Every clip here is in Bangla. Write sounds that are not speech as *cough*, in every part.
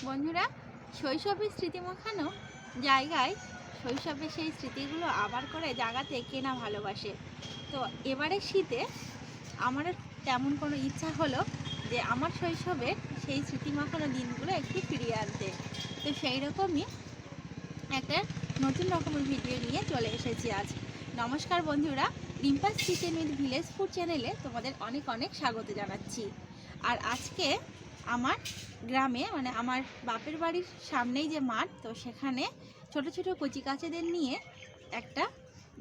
বন্ধুরা শৈশবের স্মৃতি মাখানো জায়গায় শৈশবের সেই স্মৃতিগুলো আবার করে জাগাতে কেনা ভালোবাসে। তো এবারে শীতে আমার তেমন কোনো ইচ্ছা হলো যে আমার শৈশবের সেই স্মৃতি মাখানো দিনগুলো একটু ফিরিয়ে আনতে। তো সেই রকমই একটা নতুন রকমের ভিডিও নিয়ে চলে এসেছি আজ। নমস্কার বন্ধুরা, Rimpa's kitchen with village food চ্যানেলে তোমাদের অনেক অনেক স্বাগত জানাচ্ছি। আর আজকে আমার গ্রামে মানে আমার বাপের বাড়ির সামনেই যে মাঠ, তো সেখানে ছোট ছোট কচি কাচাদের নিয়ে একটা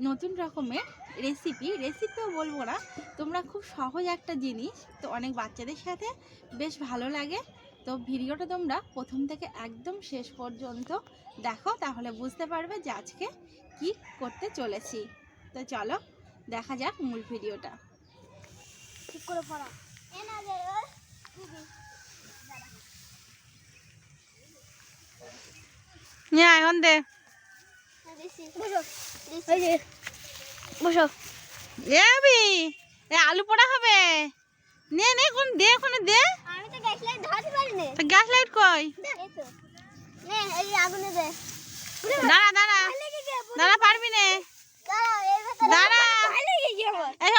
নতুন রকমের রেসিপি রেসিপিও বলব না, তোমরা খুব সহজ একটা জিনিস, তো অনেক বাচ্চাদের সাথে বেশ ভালো লাগে। তো ভিডিওটা তোমরা প্রথম থেকে একদম শেষ পর্যন্ত দেখো, তাহলে বুঝতে পারবে যে আজকে কি করতে চলেছি। তো চলো, দেখা যাক মূল ভিডিওটা। ঠিক করে পড়া। আলু পোড়া হবে। দাঁড়া পারবি নে। দাঁড়া। এই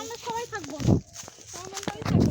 আমরা সবাই থাকব সবাই থাকব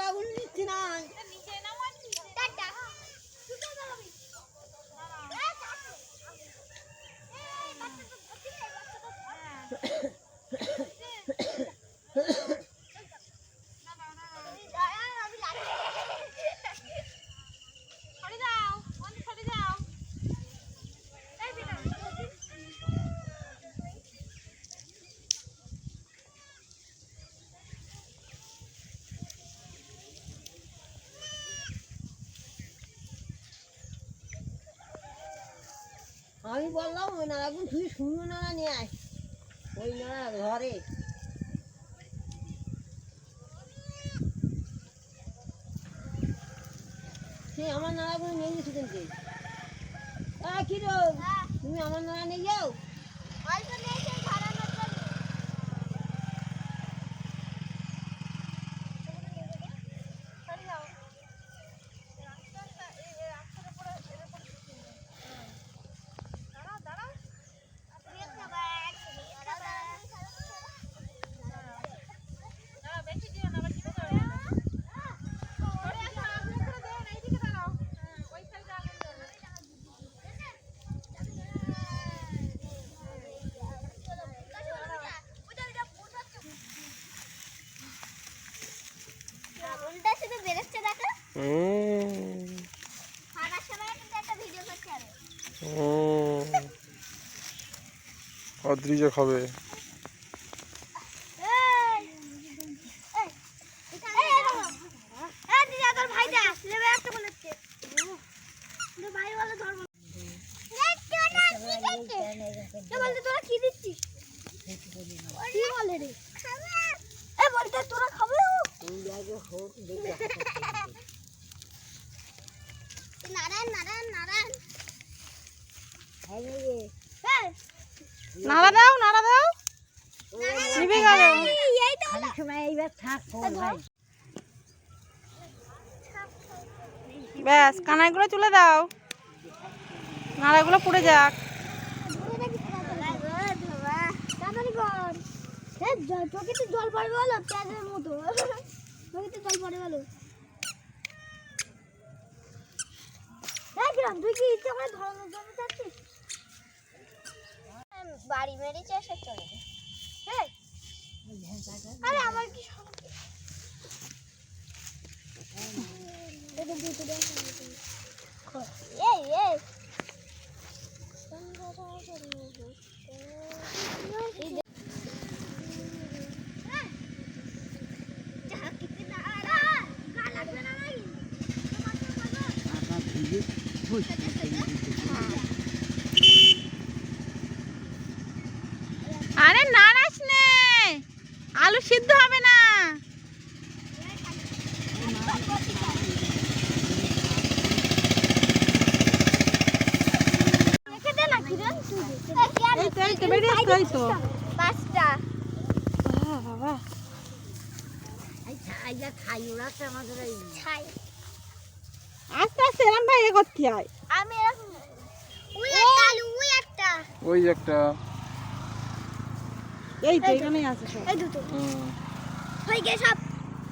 আমি বললাম ওই নাড়াগুলো তুই শুনো নাড়া নিয়ে আয়। ওই নাড়া ঘরে। সে আমার নাড়াগুলো নিয়ে গেছি কিন্তু রো? তুমি আমার নাড়া নিয়ে যাও অল্প নিয়েছে ধরানোর জন্য সরে যাও বেশি দিও না আবার জিভে ধরে যাবে সরে আসো আগুন করে দেন এইদিকে দাঁড়াও ওই সাইডে আগুন ধরবে উল্টা শুধু বেরোচ্ছে দেখো ফাটার সময় কিন্তু একটা ভিডিও করতে হবে অদ্রিজা খাবে এই! এই! এই, এরকম। এই, দিদা, তোর ভাইটা। লেবে একটা বলেছে। তোর ভাই বলে ধরবো না। দেখছ না, কি দেখছে? এ বলতে তোরা কি দিচ্ছিস? কি বলে রে? এ বলতে তোরা খাবে নারায়ণ নারায়ণ নারায়ণ এই, নাড়া দাও নাড়া দাও। নিভে গেল। এই, এই তো হলো। সময় এইবার থাক ভাই। ব্যাস কানাইগুলো তুলে দাও। নাড়াগুলো পুড়ে যাক। তাড়াতাড়ি কর হ্যাঁ চোখে তো জল পড়বে বলো পেঁয়াজের মতো চোখে তো জল পড়ে বলো হ্যাঁ তুই কি ইচ্ছে করে ধরনের জন্য চাচ্ছিস? বাড়ি মেরে চেষ্টা চলে হ্যাঁ আরে আমার কি? এই এই আরে নারাস নে। আলু সিদ্ধ হবে না। এই তো এই তো বেরিয়ে আসতো আস্তে আস্তে এরম ভাই এ করতে হয় আমি এরকম উই আলু উই একটা। ওই একটা। এই তো এখানেই আছে সব। এই দুটো। হয়ে গেছে সব।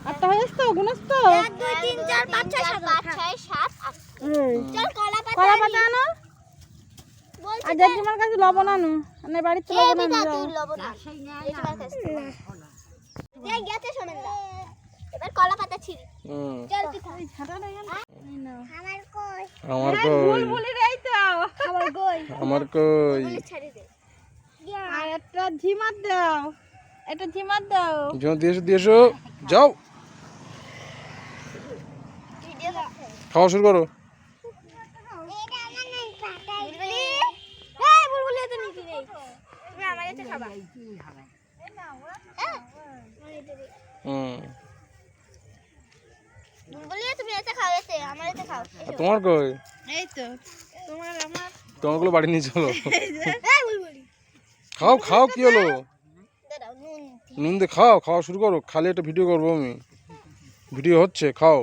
আটটা হয়ে তো? তো? এক দুই তিন চার পাঁচ ছয় সাত পাঁচ ছয় সাত আট। এই, চল কলা পাতা কলা পাতা আনো? বলছি আর জেঠিমার কাছে লবণ আনো। বাড়িতে এই লবণ আনো। লবণ। জেঠিমার কাছ। গেছে এবার কলা পাতা ছিঁড়ি। চল তুই খা। ছাটাটা আমার কই? আমার ভুল কই? ভুলি তো। আমার কই? আমার ছেড়ে একটা ঝিমার দাও একটা ঝিমার দাও। জন্য দিয়েছ দিয়েছ যাও। খাওয়া শুরু করো। তোমার কই? এই তো তোমার আমার তোমারগুলো বাড়ি নিয়ে চলো। খাও খাও কি হলো? নুন নুন দিয়ে খাও খাওয়া শুরু করো। খালি একটা ভিডিও করব আমি। ভিডিও হচ্ছে খাও।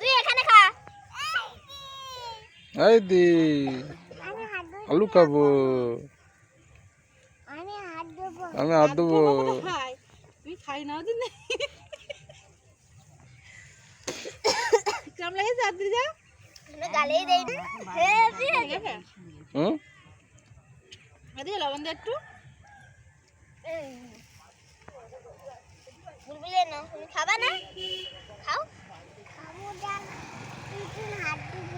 তুই এখানে খা। এই দি আলু খাব। আমি হাত দেবো আমি আর দেবো খাই *coughs* কেমন আমি গালেই দেই না। হ্যাঁ, হেভি হুম? এদিকে লবণ দে একটু। বুলবুলে খাবা না? খাও। খাব হাত দিব